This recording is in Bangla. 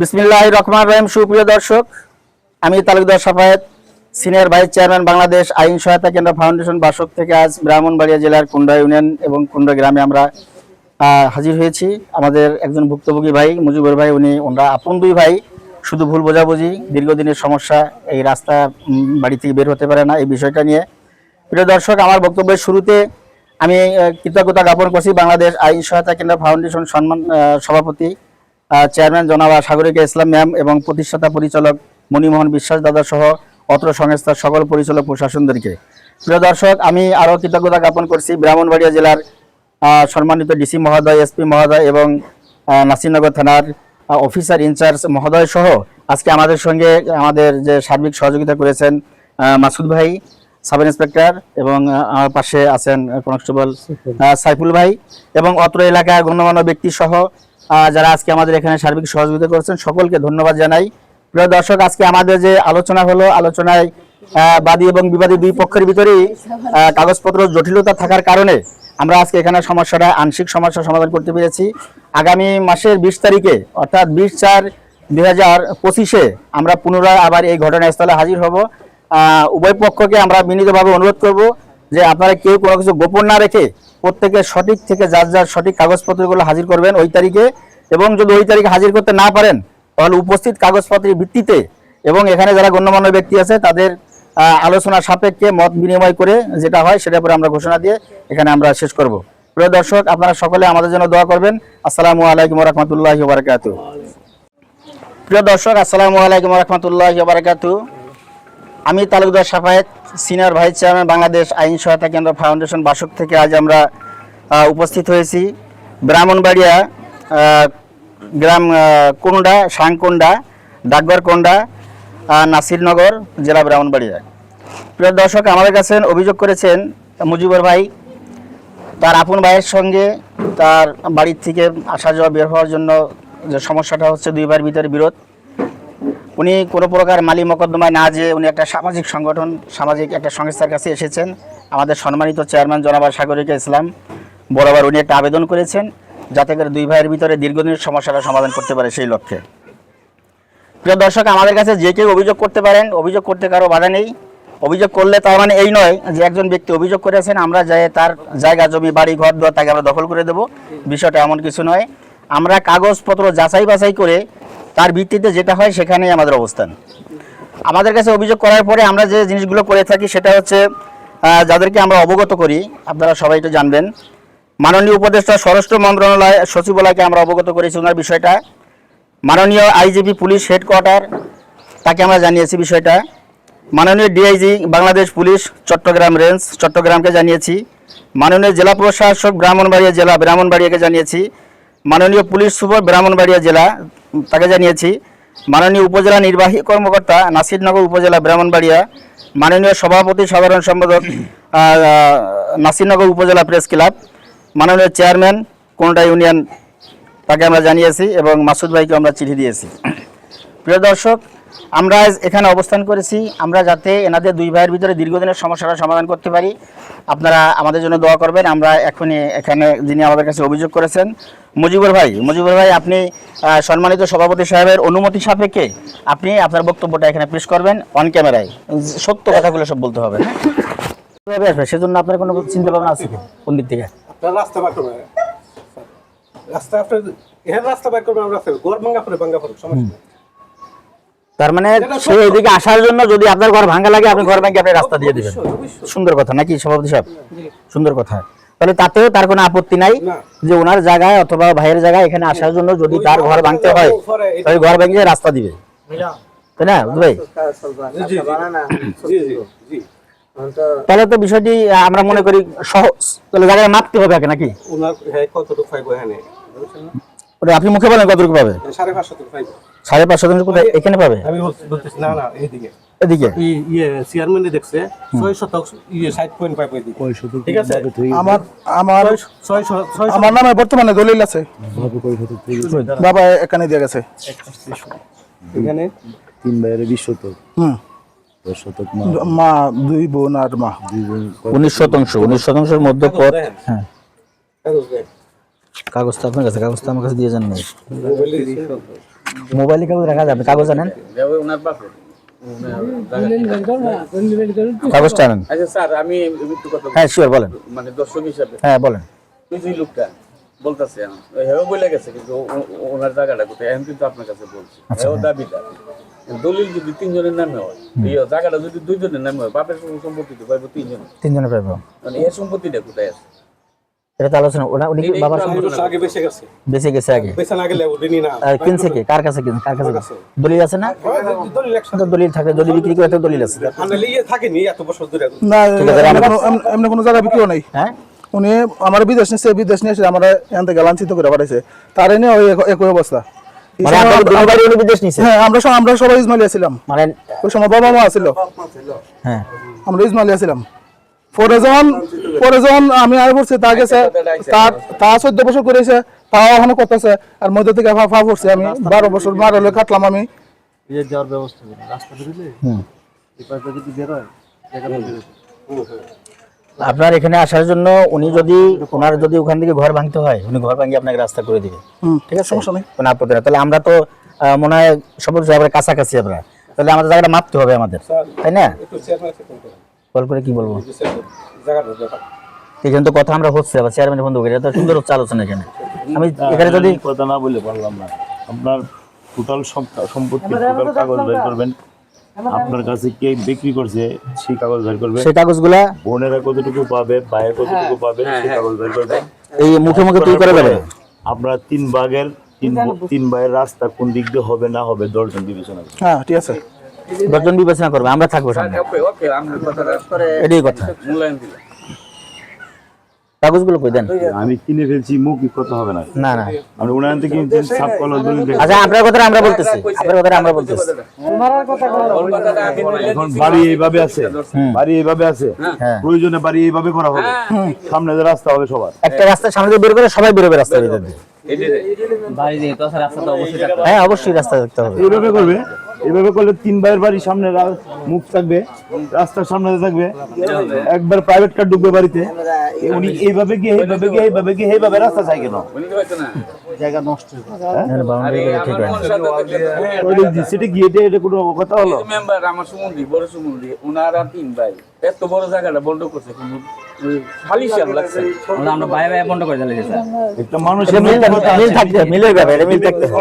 বিসমিল্লাহ রহমান রহিম। সুপ্রিয় দর্শক, আমি Talukdar Safayet senior vice chairman Bangladesh আইন সহায়তা কেন্দ্র ফাউন্ডেশন বাসক থেকে আজ ব্রাহ্মণবাড়িয়া জেলার কুন্ডা ইউনিয়ন এবং কুন্ডা গ্রামে আমরা হাজির হয়েছি। আমাদের একজন ভুক্তভোগী ভাই, মুজিবুর ভাই, উনি ওনারা আপন দুই ভাই। শুধু ভুল বোঝাবুঝি, দীর্ঘদিনের সমস্যা, এই রাস্তা বাড়ি থেকে বের হতে পারে না এই বিষয়টা নিয়ে। প্রিয় দর্শক, আমার বক্তব্যের শুরুতে আমি কৃতজ্ঞতা জ্ঞাপন করছি বাংলাদেশ আইন সহায়তা কেন্দ্র ফাউন্ডেশন সম্মান সভাপতি চেয়ারম্যান জনাবা সাগরিকা ইসলাম ম্যাম এবং প্রতিষ্ঠাতা পরিচালক মণিমোহন বিশ্বাস দাদা সহ অত্র সংস্থার সকল পরিচালক প্রশাসনদেরকে। প্রিয় দর্শক, আমি আরও কৃতজ্ঞতা জ্ঞাপন করছি ব্রাহ্মণবাড়িয়া জেলার সম্মানিত ডিসি মহোদয়, এসপি মহোদয় এবং নাসিরনগর থানার অফিসার ইনচার্জ মহোদয় সহ আজকে আমাদের সঙ্গে, আমাদের যে সার্বিক সহযোগিতা করেছেন মাসুদ ভাই, সাব ইন্সপেক্টর এবং আমার পাশে আছেন কনস্টেবল সাইফুল ভাই এবং অত্র এলাকার গণ্যমান্য ব্যক্তি সহ যারা আজকে আমাদের এখানে সার্বিক সহযোগিতা করেছেন, সকলকে ধন্যবাদ জানাই। প্রিয় দর্শক, আজকে আমাদের যে আলোচনা হলো, আলোচনায় বাদী এবং বিবাদী দুই পক্ষের ভিতরেই কাগজপত্র জটিলতা থাকার কারণে আমরা আজকে এখানে সমস্যাটা, আংশিক সমস্যা সমাধান করতে পেরেছি। আগামী মাসের বিশ তারিখে, অর্থাৎ বিশ চার দুই হাজার পঁচিশে আমরা পুনরায় আবার এই ঘটনাস্থলে হাজির হব। উভয় পক্ষকে আমরা বিনীতভাবে অনুরোধ করব যে আপনারা কেউ কোনো কিছু গোপন না রেখে প্রত্যেকে সঠিক থেকে যার যার সঠিক কাগজপত্রগুলো হাজির করবেন ওই তারিখে এবং যদি ওই তারিখে হাজির করতে না পারেন, তাহলে উপস্থিত কাগজপত্রের ভিত্তিতে এবং এখানে যারা গণ্যমান্য ব্যক্তি আছে, তাদের আলোচনা সাপেক্ষে মত বিনিময় করে যেটা হয় সেটার উপরে আমরা ঘোষণা দিয়ে এখানে আমরা শেষ করব। প্রিয় দর্শক, আপনারা সকলে আমাদের জন্য দোয়া করবেন। আসসালামু আলাইকুম রহমতুল্লাহ বারকাতু প্রিয় দর্শক, আসসালামু আলাইকুম রহমতুল্লাহ বারকাতু আমি Talukdar Safayet, senior vice chairman, Bangladesh আইন সহায়তা কেন্দ্র ফাউন্ডেশন বাসক থেকে আজ আমরা উপস্থিত হয়েছি। ব্রাহ্মণবাড়িয়া গ্রাম কোন্ডা, সাংকোন্ডা, ডাকঘরকোন্ডা নাসিরনগর, জেলা ব্রাহ্মণবাড়িয়া। প্রিয় দর্শক, আমাদের কাছে অভিযোগ করেছেন মুজিবর ভাই। তার আপন ভাইয়ের সঙ্গে তার বাড়ির থেকে আসা যাওয়া বের হওয়ার জন্য যে সমস্যাটা হচ্ছে দুই ভাইয়ের ভিতরে বিরোধ। উনি কোনো প্রকার মালি মোকদ্দমায় না যেয়ে উনি একটা সামাজিক সংগঠন, সামাজিক একটা সংস্থার কাছে এসেছেন। আমাদের সম্মানিত চেয়ারম্যান জনাবা সাগরিকা ইসলাম, বরাবর উনি একটা আবেদন করেছেন যাতে করে দুই ভাইয়ের ভিতরে দীর্ঘদিনের সমস্যাটা সমাধান করতে পারে সেই লক্ষ্যে। প্রিয় দর্শক, আমাদের কাছে যে কেউ অভিযোগ করতে পারেন, অভিযোগ করতে কারও বাধা নেই। অভিযোগ করলে তার মানে এই নয় যে একজন ব্যক্তি অভিযোগ করেছেন, আমরা যাই তার জায়গা, জমি, বাড়ি, ঘর দোয়ার তাকে আমরা দখল করে দেব। বিষয়টা এমন কিছু নয়। আমরা কাগজপত্র যাচাই বাছাই করে তার ভিত্তিতে যেটা হয় সেখানেই আমাদের অবস্থান। আমাদের কাছে অভিযোগ করার পরে আমরা যে জিনিসগুলো করে থাকি সেটা হচ্ছে যাদেরকে আমরা অবগত করি, আপনারা সবাই তো জানবেন। মাননীয় উপদেষ্টা, স্বরাষ্ট্র মন্ত্রণালয় সচিবালয়কে আমরা অবগত করেছি ওনার বিষয়টা। মাননীয় আইজিপি, পুলিশ হেডকোয়ার্টার, তাকে আমরা জানিয়েছি বিষয়টা। মাননীয় DIG, Bangladesh police, Chittagong range, চট্টগ্রামকে জানিয়েছি। মাননীয় জেলা প্রশাসক, ব্রাহ্মণবাড়িয়া জেলা, ব্রাহ্মণবাড়িয়াকে জানিয়েছি। মাননীয় পুলিশ সুপার, ব্রাহ্মণবাড়িয়া জেলা তাকে জানিয়েছি, মাননীয় উপজেলা নির্বাহী কর্মকর্তা নাসিরনগর উপজেলা ব্রাহ্মণবাড়িয়া, মাননীয় সভাপতি সাধারণ সম্পাদক নাসিরনগর উপজেলা প্রেস ক্লাব, মাননীয় চেয়ারম্যান কোনটা ইউনিয়ন, তাকে আমরা জানিয়েছি এবং মাসুদ ভাইকে আমরা চিঠি দিয়েছি। প্রিয় দর্শক আমরা এখানে অবস্থান করেছি। আমরা যাতে এনাদের দুই ভাইয়ের ভিতরে দীর্ঘদিনের সমস্যাটা সমাধান করতে পারি। আপনারা আমাদের জন্য দোয়া করবেন। আমরা এখনই এখানে যিনি আমাদের কাছে অভিযোগ করেছেন, মুজিবুর ভাই। মুজিবুর ভাই, আপনি সম্মানিত সভাপতি সাহেবের অনুমতি সাপেক্ষে আপনি আপনার বক্তব্যটা এখানে পেশ করবেন অন ক্যামেরায় সত্য কথাগুলো সব বলতে হবে হ্যাঁ? সেজন্য আপনার কোনো চিন্তা ভাবনা আছে দিক থেকে? রাস্তা করবে রাস্তা রাস্তা করবে আমরা গোর ভাঙ্গা পড়ে ভাঙ্গা পড়ে সমস্যা। তার মানে সে এদিকে আসার জন্য যদি আপনার ঘর ভাঙা লাগে আপনি ঘর ভাঙে আপনি রাস্তা দিয়ে দিবেন। সুন্দর কথা নাকি সভাপতি সাহেব? সুন্দর কথা। তাহলে তাতেও তার কোনো আপত্তি নাই যে ওনার জায়গায় অথবা ভাইয়ের জায়গায় এখানে আসার জন্য যদি তার ঘর ভাঙতে হয় তাহলে ঘর ভেঙে রাস্তা দিবে। তাই না ভাই? জি, জি, জি, জি, জি। তাহলে তো বিষয়টি আমরা মনে করি সহজ। তাহলে জায়গায় মাপতে হবে আগে নাকি? ওনার হ্যাঁ আপনি মুখে বলেন কতটুকু পাবে? সাড়ে পাঁচশো সাড়ে পাঁচশো দিন কোথায়? এখানে পাবে? আমি বলতেছি না না এইদিকে। এদিকে? ই- ইয়ে চেয়ারম্যানে দেখছে ছয় শতক ইয়ে ষাট পয়েন্ট পাইবো ঠিক আছে? আমার আমার ছয় আমার নামে বর্তমানে দলিল আছে। বাবা এখানে দিয়ে গেছে। এখানে? তিন বাইরে বিশ শতক। হুম। মা। দুই বোন আর মা। দুই বোন উনিশ শতাংশ উনিশ শতাংশের মধ্যে পথ দেখেন। হ্যাঁ। আপনার কাছে কাগজটা আমার কাছে দিয়ে যান নাই। মোবাইলে কাগজ রাখা যাবে কাগজ আনেন। কাগজটা আনেন। আচ্ছা স্যার আমি একটু কথা হ্যাঁ শিওর বলেন। মানে দর্শক হিসাবে। হ্যাঁ বলেন। যে লোকটা বলতেছে হেও বলে গেছে কিন্তু ওনার জায়গাটা কোথায়? এখন কিন্তু আপনার কাছে বলছি। হেও দাবিটা দলিল যদি তিনজনের নামে হয় এই জায়গাটা যদি দুইজনের নামে হয় বাপের সম্পত্তি তো পাইবো তিনজন তিনজনে পাইবো। মানে এর সম্পত্তিটা কোথায় আছে? এটা তো আলোচনা। ওনা উনি কি বাবার আগে বেঁচে গেছে। বেঁচে গেছে আগে। বেঁচে না গেলে ওদিনই না আর কিনছে কি? কার কাছে কিনছে? কার কাছে আমার দলিল আছে না? দলিল একসাথে তো দলিল থাকে যদি বিক্রি করে তো দলিল আছে। ইয়ে থাকেনি এত বছর ধরে। না ঠিক আছে, আমরা- কোনো- জায়গা বিক্রিও নাই। হ্যাঁ? উনি আমার বিদেশ নিয়েছে বিদেশ নিয়ে এসে আমরা এখান থেকে লাঞ্ছিত করে পাঠাইছে। তার এনে ওই একই অবস্থা। মানে আমরা- উনি নিছে? হ্যাঁ আমরা সব- আমরা সবাই ইসমাইলিয়া ছিলাম। মানে ওই সময় বাবা মা ছিল হ্যাঁ। আমরা ইসমাইলিয়া ছিলাম। পরে যখন পরে যখন আমি আয় পড়ছি তা গেছে তা চোদ্দ বছর করেছে তাও এখনও করতেছে আর মধ্যে থেকে ফা ফা পড়ছি আমি। বারো বছর হলে কাটলাম আমি। হুম। আপনার এখানে আসার জন্য উনি যদি ওনার যদি ওখান থেকে ঘর ভাঙতে হয় উনি ঘর ভাঙিয়ে আপনাকে রাস্তা করে দিবে। ঠিক আছে? সমস্যা নেই। কোনো আপত্তি নেই। তাহলে আমরা তো মনে হয় সব কাছাকাছি আমরা। তাহলে আমাদের জায়গাটা মাপতে হবে আমাদের তাই না? কল করে কি বলব? এখানে তো কথা আমরা হচ্ছে আবার চেয়ারম্যান বন্ধু এটা তো সুন্দর হচ্ছে আলোচনা এখানে। আমি এখানে যদি কথা না বলে পারলাম না। আপনার টোটাল সম্পত্তি টোটাল কাগজ বের করবেন। আপনার কাছে কে বিক্রি করছে সেই কাগজ বের করবেন সেই কাগজগুলা বোনেরা কতটুকু পাবে ভাইয়ের কতটুকু পাবে সেই কাগজ বের করবেন এই মুখে মুখে তুই করে দেবে? আপনার তিন ভাগের তিন তিন ভাইয়ের রাস্তা কোন দিক দিয়ে হবে না হবে দশজন বিবেচনা হ্যাঁ ঠিক আছে। দশজন বিবেচনা করবে আমরা থাকব সামনে। ওকে ওকে আমি কথাটা এটাই কথা। কাগজগুলো কই দেন? আমি কিনে ফেলছি মুখ কথা হবে না। না না। আমি উনার থেকে দেখে। আচ্ছা আপনার কথা আমরা বলতেছি। আপনার কথা আমরা বলতেছি। বলে এখন বাড়ি এইভাবে আছে। বাড়ি এইভাবে আছে। হ্যাঁ। প্রয়োজনে বাড়ি এইভাবে করা হবে। সামনে যে রাস্তা হবে সবার। একটা রাস্তার সামনে বের করে সবাই বেরোবে ভিতর দিয়ে। এটাই হ্যাঁ অবশ্যই রাস্তা দেখতে হবে। এইভাবে করবে? এইভাবে করলে তিন ভাইয়ের বাড়ি সামনে মুখ থাকবে রাস্তার সামনে থাকবে। একবার প্রাইভেট কার ঢুকবে বাড়িতে। উনি এইভাবে গিয়ে এইভাবে গিয়ে এইভাবে গিয়ে এইভাবে রাস্তা চাই কেন? হয় না। আমার সাথে দেখলে তো- ওই যে সেটা গিয়ে এটা- এটা কোনো কথা হলো? মেম্বার আমার সুমন্দি বড় সুমন্দি ওনারা তিন ভাই। এত বড় জায়গাটা বন্ধ করছে কোনো খালি শ্যাম লাগছে। বন্ধ করে দিলে একটা মানুষ মিল থাকতে মিলের ব্যাপার মিল থাকতে হবে।